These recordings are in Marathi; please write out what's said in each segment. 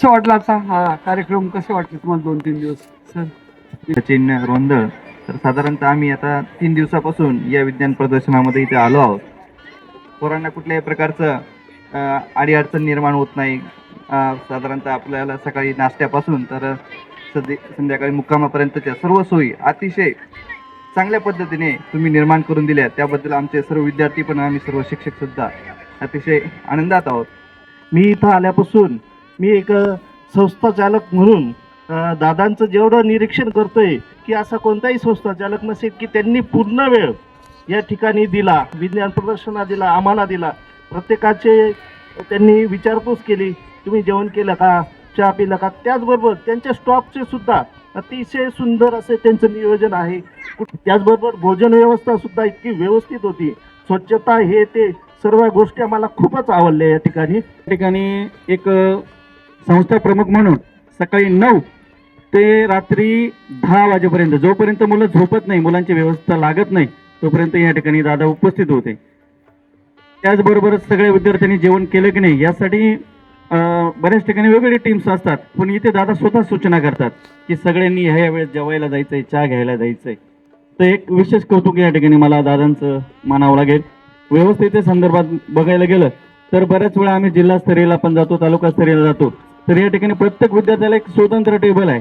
कसं वाटलं आता? हा कार्यक्रम कसे वाटले तुम्हाला दोन तीन दिवस? सर. सचिन रोंदळ. तर साधारणतः आम्ही आता तीन दिवसापासून या विज्ञान प्रदर्शनामध्ये इथे आलो आहोत. पोरांना कुठल्याही प्रकारचं अडीअडचण निर्माण होत नाही. साधारणतः आपल्याला सकाळी नाश्त्यापासून तर सध्या संध्याकाळी मुक्कामापर्यंतच्या सर्व सोयी अतिशय चांगल्या पद्धतीने तुम्ही निर्माण करून दिल्या. त्याबद्दल आमचे सर्व विद्यार्थी पण आम्ही सर्व शिक्षकसुद्धा अतिशय आनंदात आहोत. मी इथं आल्यापासून मी एक संस्थाचालक संस्था चालक म्हणून दादांचं जेवढं निरीक्षण करतोय की असा कोणताही संस्था चालक नसेल की त्यांनी पूर्ण वेळ या ठिकाणी दिला विज्ञान प्रदर्शना दिला आम्हाला दिला. प्रत्येकाचे त्यांनी विचारपूस केली तुम्ही जेवण केलं का? चहा पिला का? त्याचबरोबर त्यांच्या स्टॉपचे सुद्धा अतिशय सुंदर असे त्यांचं नियोजन आहे. त्याचबरोबर भोजन व्यवस्था सुद्धा इतकी व्यवस्थित होती. स्वच्छता हे ते सर्व गोष्टी आम्हाला खूपच आवडल्या या ठिकाणी. ठिकाणी एक संस्था प्रमुख म्हणून सकाळी नऊ ते रात्री दहा वाजेपर्यंत जोपर्यंत मुलं झोपत नाही मुलांची व्यवस्था लागत नाही तोपर्यंत या ठिकाणी दादा उपस्थित होते. त्याचबरोबरच सगळ्या विद्यार्थ्यांनी जेवण केलं की नाही यासाठी बऱ्याच ठिकाणी वेगवेगळे टीम्स असतात पण इथे दादा स्वतः सूचना करतात की सगळ्यांनी ह्या वेळेस जेवायला जायचंय चहा घ्यायला जायचंय. तर एक विशेष कौतुक या ठिकाणी मला दादांचं मानावं लागेल. व्यवस्थेच्या संदर्भात बघायला गेलं तर बऱ्याच वेळा आम्ही जिल्हास्तरीयला पण जातो तालुकास्तरीयला जातो. तर या ठिकाणी प्रत्येक विद्यार्थ्याला एक स्वतंत्र टेबल आहे.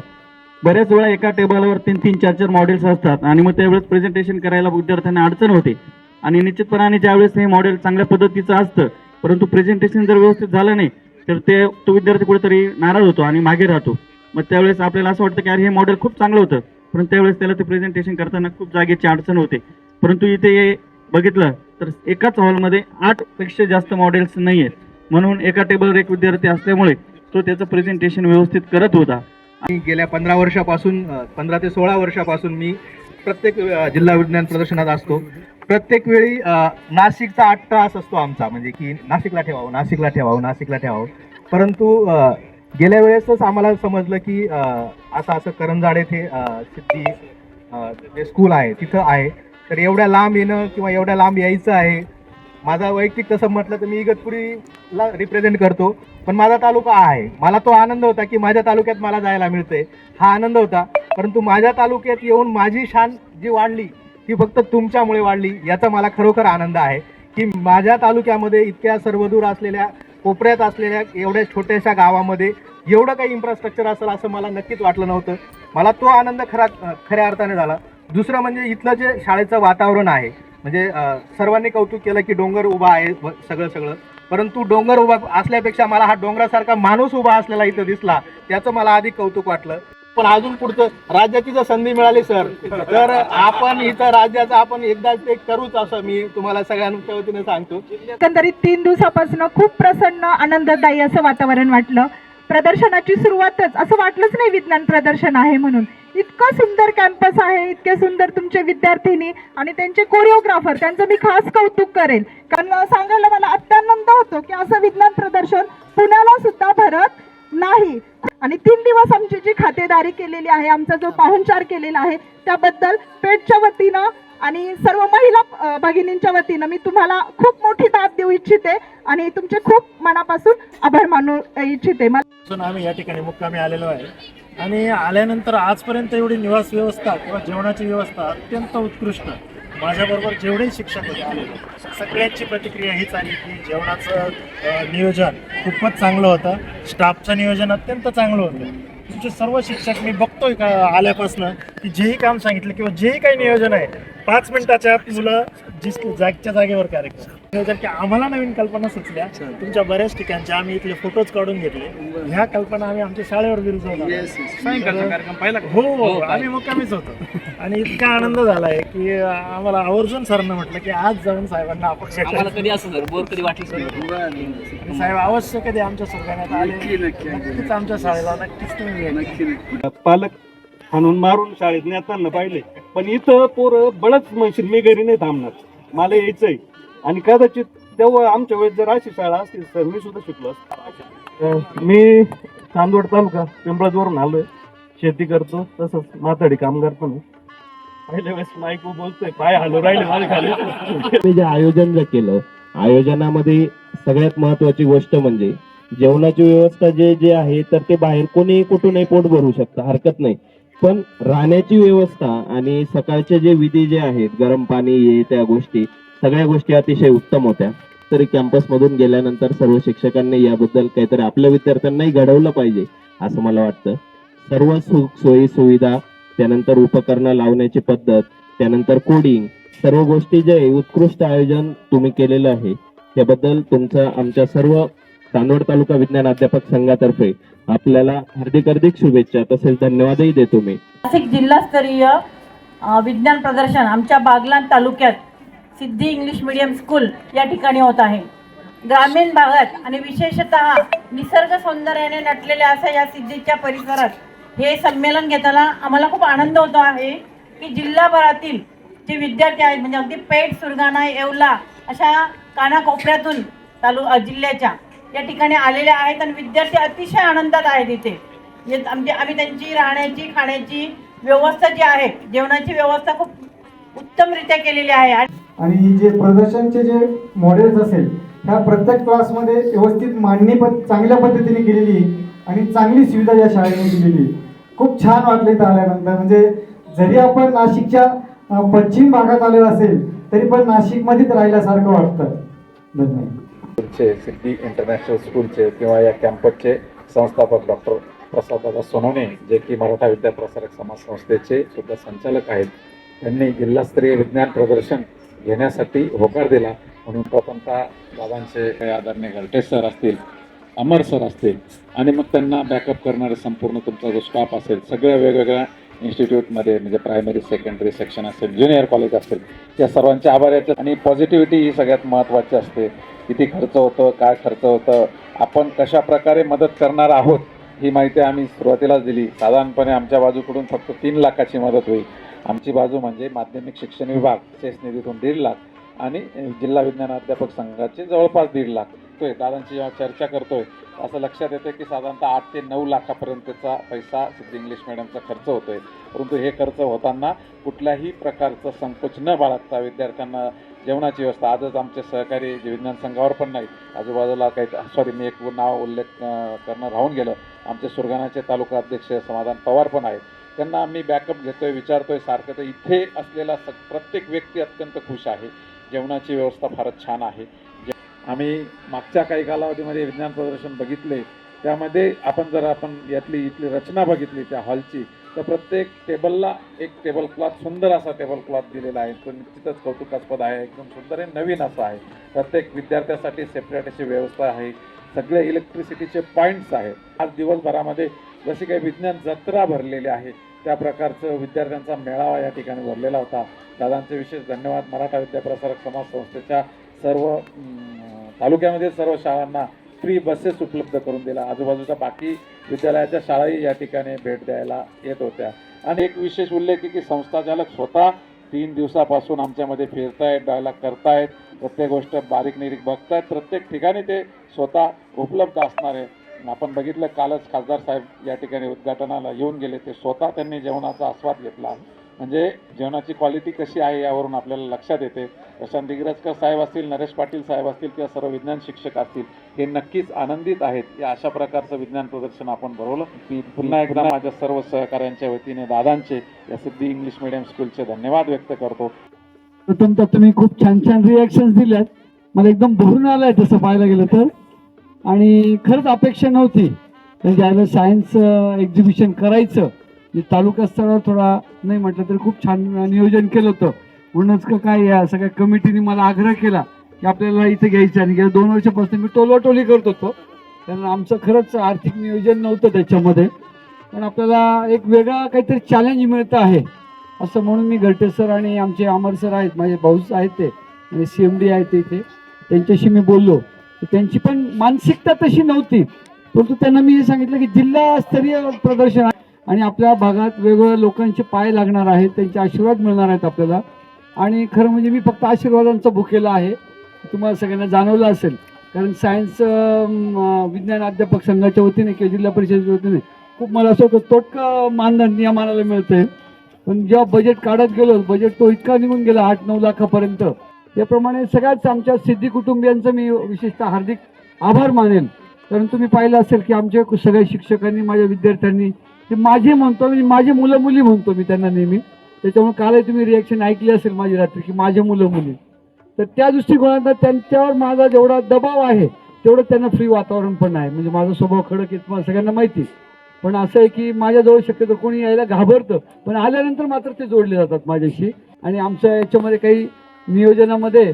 बऱ्याच वेळा एका टेबलवर तीन तीन चार चार मॉडेल्स असतात आणि मग त्यावेळेस प्रेझेंटेशन करायला विद्यार्थ्यांना अडचण होते. आणि निश्चितपणाने ज्यावेळेस हे मॉडेल चांगल्या पद्धतीचं असतं परंतु प्रेझेंटेशन जर व्यवस्थित झालं नाही तर ते तो विद्यार्थी कुठेतरी नाराज होतो आणि मागे राहतो. मग त्यावेळेस आपल्याला असं वाटतं की अरे हे मॉडेल खूप चांगलं होतं पण त्यावेळेस त्याला ते प्रेझेंटेशन करताना खूप जागेची अडचण होते. परंतु इथे हे बघितलं तर एकाच हॉलमध्ये आठपेक्षा जास्त मॉडेल्स नाही आहेत म्हणून एका टेबलवर एक विद्यार्थी असल्यामुळे तो त्याचं प्रेझेंटेशन व्यवस्थित करत होता. मी गेल्या पंधरा वर्षापासून पंधरा ते सोळा वर्षापासून मी प्रत्येक जिल्हा विज्ञान प्रदर्शनात असतो. प्रत्येक वेळी नाशिकचा आठ तास असतो आमचा. म्हणजे की नाशिकला ठेवावं नाशिकला ठेवावं नाशिकला ठेवावं. परंतु गेल्या वेळेसच आम्हाला समजलं की असं असं करंजाड येथे सिद्धी जे स्कूल आहे तिथं आहे. तर एवढ्या लांब येणं किंवा एवढ्या लांब यायचं आहे माझा वैयक्तिक तसं म्हटलं तर मी इगतपुरीला रिप्रेझेंट करतो. पण माझा तालुका आहे. मला तो आनंद होता की माझ्या तालुक्यात मला जायला मिळतंय. हा आनंद होता. परंतु माझ्या तालुक्यात येऊन माझी शान जी वाढली ती फक्त तुमच्यामुळे वाढली याचा मला खरोखर आनंद आहे. की माझ्या तालुक्यामध्ये इतक्या सर्वदूर असलेल्या कोपऱ्यात असलेल्या एवढ्या छोट्याशा गावामध्ये एवढं काही इन्फ्रास्ट्रक्चर असेल असं मला नक्कीच वाटलं नव्हतं. मला तो आनंद खरा खऱ्या अर्थाने झाला. दुसरं म्हणजे इथलं जे शाळेचं वातावरण आहे म्हणजे सर्वांनी कौतुक केलं की डोंगर उभा आहे सगळं सगळं. परंतु डोंगर उभा असल्यापेक्षा मला हा डोंगरासारखा माणूस उभा असलेला इथं दिसला त्याचं मला अधिक कौतुक वाटलं. पण अजून पुढचं राज्याची जर संधी मिळाली सर तर आपण इथं राज्याचं आपण एकदाच ते करूच असं मी तुम्हाला सगळ्यांच्या वतीने सांगतो. एकंदरीत तीन दिवसापासून खूप प्रसन्न आनंददायी असं वातावरण वाटलं. प्रदर्शनाची सुरुवातच असं वाटलंच नाही विज्ञान प्रदर्शन आहे म्हणून. इतकं सुंदर कॅम्पस आहे इतके सुंदर तुमचे विद्यार्थिनी आणि त्यांचे कोरिओग्राफर त्यांचं मी खास कौतुक करेल कारण सांगायला मला अत्यानंद होतो की असं विज्ञान प्रदर्शन पुण्याला सुद्धा भरत नाही. आणि तीन दिवस आमची जी खातेदारी केलेली आहे आमचा जो पाहुणचार केलेला आहे त्याबद्दल पेटच्या वतीनं आणि सर्व महिला भगिनींच्या वतीनं मी तुम्हाला खूप मोठी दाद देऊ इच्छिते आणि तुमचे खूप मनापासून आभार मानू इच्छिते. मला आम्ही या ठिकाणी मुक्कामी आलेलो आहे. आणि आल्यानंतर आजपर्यंत एवढी निवास व्यवस्था किंवा जेवणाची व्यवस्था अत्यंत उत्कृष्ट. माझ्याबरोबर जेवढे शिक्षक होते आलेले सगळ्यांची प्रतिक्रिया हीच आली की जेवणाचं नियोजन खूपच चांगलं होतं. स्टाफचं नियोजन अत्यंत चांगलं होतं. तुमचे सर्व शिक्षक मी बघतोय का आल्यापासनं की जेही काम सांगितलं किंवा जेही काही नियोजन आहे पाच मिनिटाच्या आत मुलं जी जागच्या जागेवर कार्यक्रम नियोजन की आम्हाला नवीन कल्पना सुचल्या तुमच्या बऱ्याच ठिकाणच्या आम्ही इथले फोटोज काढून घेतले. ह्या कल्पना आम्ही आमच्या शाळेवर विरुद्ध हो आम्ही मुक्कामीच होतो. आणि इतका आनंद झालाय की आम्हाला आवर्जून सरांना म्हटलं की आज जाऊन साहेबांना आपण भेटायचं. आम्हाला कधी असं सर बोर कधी वाटलंच नाही. आणि साहेब अवश्य कधी आमच्या सुरगाण्यात आले. नक्कीच आमच्या शाळेला नक्कीच तुम्ही. पालक हाणून मारून शाळेत नेताना पाहिले. पण इथं पोरं बळच म्हणशील मी घरी नाही थांबणार. मला यायचंय. आणि कदाचित तेव्हा आमच्या वेळेस जर अशी शाळा असतील तर मी सुद्धा शिकलो असतो. अं, मी चांदवड तालुका पिंपळाजवरून आलोय. शेती करतो तसंच माताडी काम करतो मी पहिल्या वेळेस माईक बोलतोय पाय हलू राहिले माझ्या खाली. मी जे आयोजन जे केलं आयोजनामध्ये सगळ्यात महत्वाची गोष्ट म्हणजे जेवणाची व्यवस्था जे जे आहे तर ते बाहेर कोणीही कुठूनही पोट भरू शकतं हरकत नाही. पण राहण्याची व्यवस्था आणि सकाळचे जे विधी जे आहेत गरम पाणी हे त्या गोष्टी सगळ्या गोष्टी अतिशय उत्तम होत्या. तरी कॅम्पसमधून गेल्यानंतर सर्व शिक्षकांनी याबद्दल काहीतरी आपल्या विद्यार्थ्यांनाही घडवलं पाहिजे असं मला वाटतं. सर्व सुख सोयी सुविधा त्यानंतर उपकरणं लावण्याची पद्धत त्यानंतर कोडिंग सर्व गोष्टी जे आहे, उत्कृष्ट आयोजन तुम्ही केलेलं आहे त्याबद्दल तुमचं आमच्या सर्व चांदवड तालुका विज्ञान अध्यापक संघातर्फे आपल्याला हार्दिक हार्दिक शुभेच्छा तसेच धन्यवादही देतो मी. नाशिक जिल्हास्तरीय विज्ञान प्रदर्शन आमच्या बागलाण तालुक्यात सिद्धी इंग्लिश मीडियम स्कूल या ठिकाणी होत आहे. ग्रामीण भागात आणि विशेषतः निसर्ग सौंदर्याने नटलेल्या असा या सिद्धीच्या परिसरात हे संमेलन घेताना आम्हाला खूप आनंद होतो आहे की जिल्हाभरातील जे विद्यार्थी आहेत म्हणजे अगदी पेठ सुरगाणा येवला अशा कानाकोपऱ्यातून तालु जिल्ह्याच्या या ठिकाणी आलेले आहेत आणि विद्यार्थी अतिशय आनंदात आहेत इथे. म्हणजे आमची आम्ही त्यांची राहण्याची खाण्याची व्यवस्था जी आहे जेवणाची व्यवस्था खूप उत्तमरित्या केलेली आहे. आणि जे प्रदर्शनचे जे मॉडेल्स असेल ह्या प्रत्येक क्लासमध्ये व्यवस्थित मांडणी पण चांगल्या पद्धतीने केलेली आणि चांगली सुविधा या शाळेने दिलेली खूप छान वाटले इथं आल्यानंतर. म्हणजे जरी आपण नाशिकच्या पश्चिम भागात आलेलो असेल तरी पण नाशिकमध्येच राहिल्यासारखं वाटतं. धन्यवाद. स्कूलचे सिद्धी इंटरनॅशनल स्कूलचे किंवा या कॅम्पसचे संस्थापक डॉक्टर प्रसाददादा सोनवणे जे की मराठा विद्याप्रसारक समाज संस्थेचे सुद्धा संचालक आहेत. त्यांनी जिल्हास्तरीय विज्ञान प्रदर्शन घेण्यासाठी होकार दिला. म्हणून प्रथमतः दादांचे आदरणीय घरटे सर असतील अमर सर असतील आणि मग त्यांना बॅकअप करणारे संपूर्ण तुमचा जो स्टाफ असेल सगळ्या वेगवेगळ्या इन्स्टिट्यूटमध्ये म्हणजे प्रायमरी सेकंडरी सेक्शन असेल ज्युनियर कॉलेज असेल त्या सर्वांचे आभार याच्यात आणि पॉझिटिव्हिटी ही सगळ्यात महत्त्वाची असते. किती खर्च होतं काय खर्च होतं आपण कशा प्रकारे मदत करणार आहोत ही माहिती आम्ही सुरुवातीलाच दिली. साधारणपणे आमच्या बाजूकडून फक्त तीन लाखाची मदत होईल. आमची बाजू म्हणजे माध्यमिक शिक्षण विभाग सेस निधीतून दीड लाख आणि जिल्हा विज्ञान अध्यापक संघाचे जवळपास दीड लाख. तोय दादांची जेव्हा चर्चा करतोय असं लक्षात येतं की साधारणतः आठ ते नऊ लाखापर्यंतचा पैसा सिद्धी इंग्लिश मिडियमचा खर्च होतोय. परंतु हे खर्च होताना कुठल्याही प्रकारचं संकोच न बाळगता विद्यार्थ्यांना जेवणाची व्यवस्था आजच आमचे सहकारी जे विज्ञान संघावर पण नाही आजूबाजूला काही सॉरी मी एक नाव उल्लेख करणं राहून गेलं. आमचे सुरगाणाचे तालुका अध्यक्ष समाधान पवार पण आहेत. त्यांना आम्ही बॅकअप घेतोय विचारतोय सारखं तर इथे असलेला स प्रत्येक व्यक्ती अत्यंत खुश आहे. जेवणाची व्यवस्था फारच छान आहे. आम्ही मागच्या काही कालावधीमध्ये विज्ञान प्रदर्शन बघितले. त्यामध्ये आपण जर आपण यातली इथली रचना बघितली त्या हॉलची तर प्रत्येक टेबलला एक टेबल क्लॉथ सुंदर असा टेबल क्लॉथ दिलेला आहे. तो निश्चितच कौतुकास्पद आहे. एकदम सुंदर आहे नवीन असा आहे. प्रत्येक विद्यार्थ्यासाठी सेपरेट अशी व्यवस्था आहे. सगळे इलेक्ट्रिसिटीचे पॉईंट्स आहेत. आज दिवसभरामध्ये जशी काही विज्ञान जत्रा भरलेली आहे त्या प्रकारचं विद्यार्थ्यांचा मेळावा या ठिकाणी भरलेला होता. दादांचे विशेष धन्यवाद. मराठा विद्याप्रसारक समाज संस्थेच्या सर्व तालुक्यामध्ये सर्व शाळांना फ्री बसेस उपलब्ध करून दिला आजूबाजूच्या बाकी विद्यालयाच्या शाळाही या ठिकाणी भेट द्यायला येत होत्या. आणि एक विशेष उल्लेख आहे की संस्थाचालक स्वतः तीन दिवसापासून आमच्यामध्ये फिरतायत डायलॉग करतायत. प्रत्येक गोष्ट बारीक निरीक बघतायत. प्रत्येक ठिकाणी ते स्वतः उपलब्ध असणार आहे. आपण बघितलं कालच खासदार साहेब या ठिकाणी उद्घाटनाला येऊन गेले. ते स्वतः त्यांनी जेवणाचा आस्वाद घेतला. म्हणजे जेवणाची क्वालिटी कशी आहे यावरून आपल्याला लक्षात येते. प्रशांत दिग्रजकर साहेब असतील नरेश पाटील साहेब असतील किंवा सर्व विज्ञान शिक्षक असतील हे नक्कीच आनंदित आहेत. या अशा प्रकारचं विज्ञान प्रदर्शन आपण भरवलं. मी पुन्हा एकदा माझ्या सर्व सहकाऱ्यांच्या वतीने दादांचे या सिद्धी इंग्लिश मिडियम स्कूलचे धन्यवाद व्यक्त करतो. प्रथमतः तुम्ही खूप छान छान रिॲक्शन्स दिल्यात. मला एकदम भरून आलंय तसं पाहायला गेलं तर. आणि खरंच अपेक्षा नव्हती. ज्यावेळेला सायन्स एक्झिबिशन करायचं. म्हणजे तालुका स्तरावर थोडा नाही म्हटलं तरी खूप छान नियोजन केलं होतं. म्हणूनच का काय या सगळ्या कमिटीने मला आग्रह केला की आपल्याला इथे घ्यायचं आणि गेल्या दोन वर्षापासून मी टोलवाटोली करत होतो. कारण आमचं खरंच आर्थिक नियोजन नव्हतं त्याच्यामध्ये. पण आपल्याला एक वेगळा काहीतरी चॅलेंज मिळतं आहे. असं म्हणून मी घरटे सर आणि आमचे अमर सर आहेत माझे भाऊस आहेत ते आणि सी एम डी आहेत ते इथे. त्यांच्याशी मी बोललो. तर त्यांची पण मानसिकता तशी नव्हती. परंतु त्यांना मी हे सांगितलं की जिल्हास्तरीय प्रदर्शन आहे. आणि आपल्या भागात वेगवेगळ्या लोकांचे पाय लागणार आहेत त्यांचे आशीर्वाद मिळणार आहेत आपल्याला. आणि खरं म्हणजे मी फक्त आशीर्वादांचा भुकेला आहे. तुम्हाला सगळ्यांना जाणवलं असेल. कारण सायन्स विज्ञान अध्यापक संघाच्या वतीने किंवा जिल्हा परिषदेच्या वतीने खूप मला असं होतं तोटकं मानधन नियमानाला मिळते पण जेव्हा बजेट काढत गेलो बजेट तो इतका निघून गेला आठ नऊ लाखापर्यंत. त्याप्रमाणे सगळ्याच आमच्या सिद्धी कुटुंबियांचं मी विशेषतः हार्दिक आभार मानेन. कारण तुम्ही पाहिलं असेल की आमच्या सगळ्या शिक्षकांनी माझ्या विद्यार्थ्यांनी ते माझी म्हणतो मी माझी मुलं मुली म्हणतो मी त्यांना नेहमी. त्याच्यामुळे कालही तुम्ही रिॲक्शन ऐकली असेल माझी रात्री की माझे मुलं मुली तर त्या दृष्टिकोनात त्यांच्यावर माझा जेवढा दबाव आहे तेवढं त्यांना फ्री वातावरण पण आहे. म्हणजे माझा स्वभाव खडक आहे तुम्हाला सगळ्यांना माहिती आहे. पण असं आहे की माझ्याजवळ शक्यतो कोणी यायला घाबरतं पण आल्यानंतर मात्र ते जोडले जातात माझ्याशी. आणि आमच्या याच्यामध्ये काही नियोजनामध्ये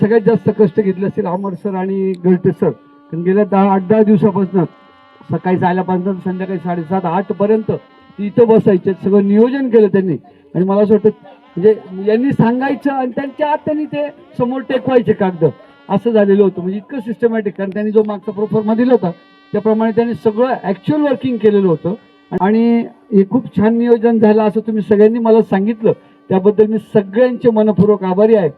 सगळ्यात जास्त कष्ट घेतले असतील अमर सर आणि गळते सर. कारण गेल्या दहा आठ दहा दिवसापासून सकाळी जायलापर्यंत संध्याकाळी साडेसात आठपर्यंत इथं बसायचे. सगळं नियोजन केलं त्यांनी. आणि मला असं वाटतं म्हणजे यांनी सांगायचं आणि त्यांच्या आत त्यांनी ते समोर टेकवायचे कागद. असं झालेलं होतं. म्हणजे इतकं सिस्टमॅटिक कारण त्यांनी जो मागचा प्रोफॉर्मा दिला होता त्याप्रमाणे त्यांनी सगळं ॲक्च्युअल वर्किंग केलेलं होतं. आणि हे खूप छान नियोजन झालं असं तुम्ही सगळ्यांनी मला सांगितलं. त्याबद्दल मी सगळ्यांचे मनपूर्वक आभारी आहे.